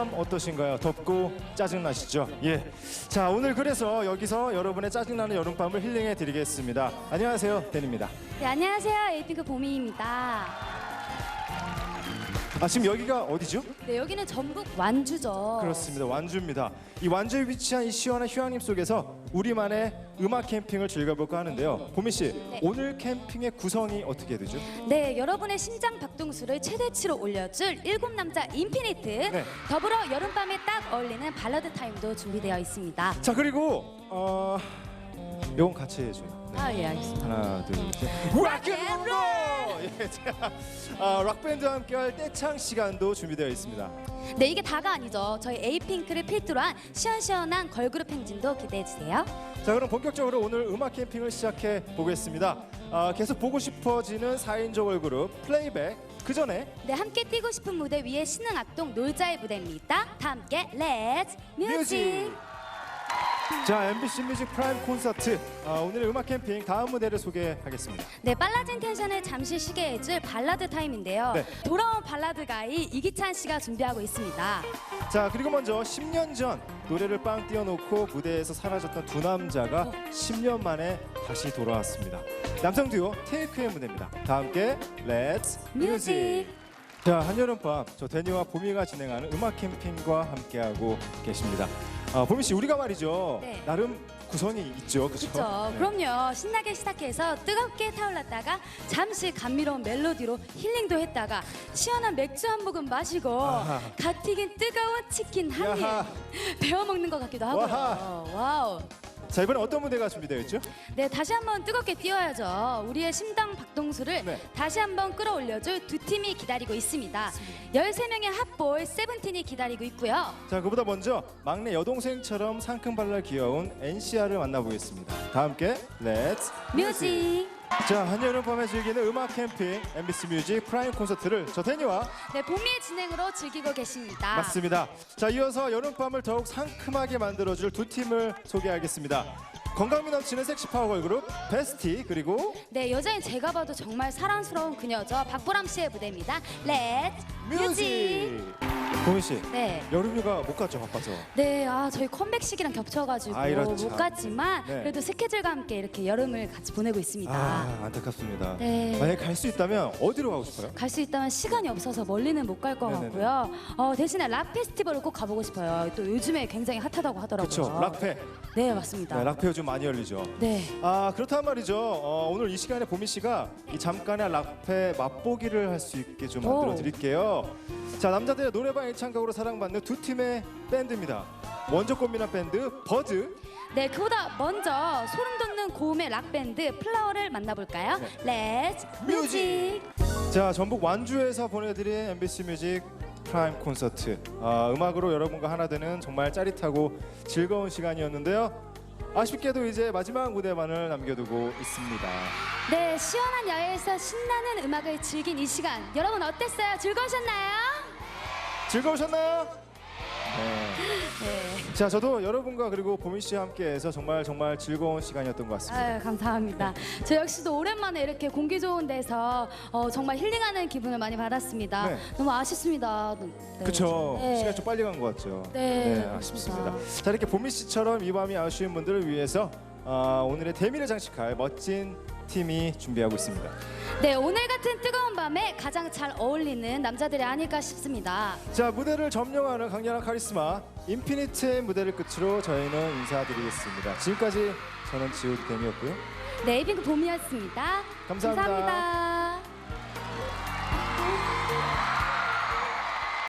여름밤 어떠신가요? 덥고 짜증나시죠? 예. 자, 오늘 그래서 여기서 여러분의 짜증나는 여름밤을 힐링해 드리겠습니다. 안녕하세요. 댄입니다. 네, 안녕하세요. 에이핑크 보미입니다. 아, 지금 여기가 어디죠? 네, 여기는 전북 완주죠. 그렇습니다. 완주입니다. 이 완주에 위치한 이 시원한 휴양림 속에서 우리만의 음악 캠핑을 즐겨볼까 하는데요. 보미 씨, 네. 오늘 캠핑의 구성이 어떻게 되죠? 네, 여러분의 심장 박동수를 최대치로 올려줄 일곱 남자 인피니트. 네. 더불어 여름밤에 딱 어울리는 발라드 타임도 준비되어 있습니다. 자, 그리고 어, 이건 같이 해줘요. 네. 아, 예, 알겠습니다. 하나 둘 셋 락앤 롤 예, 자, 아, 락밴드와 함께할 떼창 시간도 준비되어 있습니다 네, 이게 다가 아니죠. 저희 에이핑크를 필두로 한 시원시원한 걸그룹 행진도 기대해 주세요. 자 그럼 본격적으로 오늘 음악 캠핑을 시작해 보겠습니다 아, 계속 보고 싶어지는 4인조 걸그룹 플레이백 그 전에 네, 함께 뛰고 싶은 무대 위에 신흥 악동 놀자의 무대입니다. 다 함께 렛츠 뮤직. 자 MBC 뮤직 프라임 콘서트 아, 오늘의 음악 캠핑 다음 무대를 소개하겠습니다 네, 빨라진 텐션을 잠시 쉬게 해줄 발라드 타임인데요. 네. 돌아온 발라드 가이 이기찬 씨가 준비하고 있습니다. 자 그리고 먼저 10년 전 노래를 빵 띄워놓고 무대에서 사라졌던 두 남자가 10년 만에 다시 돌아왔습니다 남성 듀오 테이크의 무대입니다 다 함께 렛츠 뮤직. 자 한여름밤 저 데니와 보미가 진행하는 음악 캠핑과 함께하고 계십니다. 아, 보미 씨 우리가 말이죠 네. 나름 구성이 있죠, 그렇죠? 그렇죠. 그럼요. 신나게 시작해서 뜨겁게 타올랐다가 잠시 감미로운 멜로디로 힐링도 했다가 시원한 맥주 한 모금 마시고 아하. 갓 튀긴 뜨거운 치킨 한 입 야하. 베어 먹는 것 같기도 하고요. 와하. 와우. 자 이번에 어떤 무대가 준비되어 있죠? 네, 다시 한번 뜨겁게 뛰어야죠. 우리의 심장 박동수를 네. 다시 한번 끌어올려줄 두 팀이 기다리고 있습니다. 13명의 핫볼 세븐틴이 기다리고 있고요. 자 그보다 먼저 막내 여동생처럼 상큼발랄 귀여운 NCR을 만나보겠습니다. 다 함께 렛츠 뮤직. 자 한여름 밤에 즐기는 음악 캠핑 MBC 뮤직 프라임 콘서트를 저 데니와 네, 봄이의 진행으로 즐기고 계십니다. 맞습니다. 자 이어서 여름밤을 더욱 상큼하게 만들어줄 두 팀을 소개하겠습니다. 건강미 넘치는 섹시 파워 걸그룹 베스티 그리고 네, 여자인 제가 봐도 정말 사랑스러운 그녀죠. 박보람 씨의 무대입니다. 렛츠 뮤직. 보민 씨 네. 여름휴가 못 갔죠 바빠서. 네, 아 저희 컴백 시기랑 겹쳐가지고 아, 못 참. 갔지만 네. 그래도 스케줄과 함께 이렇게 여름을 같이 보내고 있습니다. 아 안타깝습니다. 네. 만약 갈수 있다면 어디로 가고 싶어요? 갈 수 있다면 시간이 없어서 멀리는 못 갈 것 네네네. 같고요. 어, 대신에 락 페스티벌을 꼭 가보고 싶어요. 또 요즘에 굉장히 핫하다고 하더라고요. 그렇죠 락페. 네, 맞습니다. 네, 락페 요즘 많이 열리죠. 네. 아 그렇단 말이죠. 어, 오늘 이 시간에 보민 씨가 이 잠깐의 락페 맛보기를 할 수 있게 좀 오. 만들어 드릴게요. 자 남자들의 노래방 애창곡으로 사랑받는 두 팀의 밴드입니다. 원조 꽃미남 밴드 버즈 네, 그보다 먼저 소름 돋는 고음의 락 밴드 플라워를 만나볼까요? 렛츠 뮤직. 자 전북 완주에서 보내드린 MBC 뮤직 프라임 콘서트 아, 음악으로 여러분과 하나 되는 정말 짜릿하고 즐거운 시간이었는데요. 아쉽게도 이제 마지막 무대만을 남겨두고 있습니다. 네, 시원한 야외에서 신나는 음악을 즐긴 이 시간 여러분 어땠어요? 즐거우셨나요? 즐거우셨나요? 네. 네. 자 저도 여러분과 그리고 보민 씨와 함께해서 정말 정말 즐거운 시간이었던 것 같습니다. 아유, 감사합니다. 저 역시도 오랜만에 이렇게 공기 좋은 데서 어, 정말 힐링하는 기분을 많이 받았습니다. 네. 너무 아쉽습니다. 네. 그쵸 네. 시간 좀 빨리 간 것 같죠. 네, 아쉽습니다. 그렇습니다. 자 이렇게 보민 씨처럼 이 밤이 아쉬운 분들을 위해서 아, 오늘의 대미를 장식할 멋진 팀이 준비하고 있습니다. 네, 오늘 같은 뜨거운 밤에 가장 잘 어울리는 남자들이 아닐까 싶습니다. 자 무대를 점령하는 강렬한 카리스마 인피니트의 무대를 끝으로 저희는 인사드리겠습니다. 지금까지 저는 지우 댐이었고요. 네, 에이핑크 봄이었습니다. 감사합니다. 감사합니다.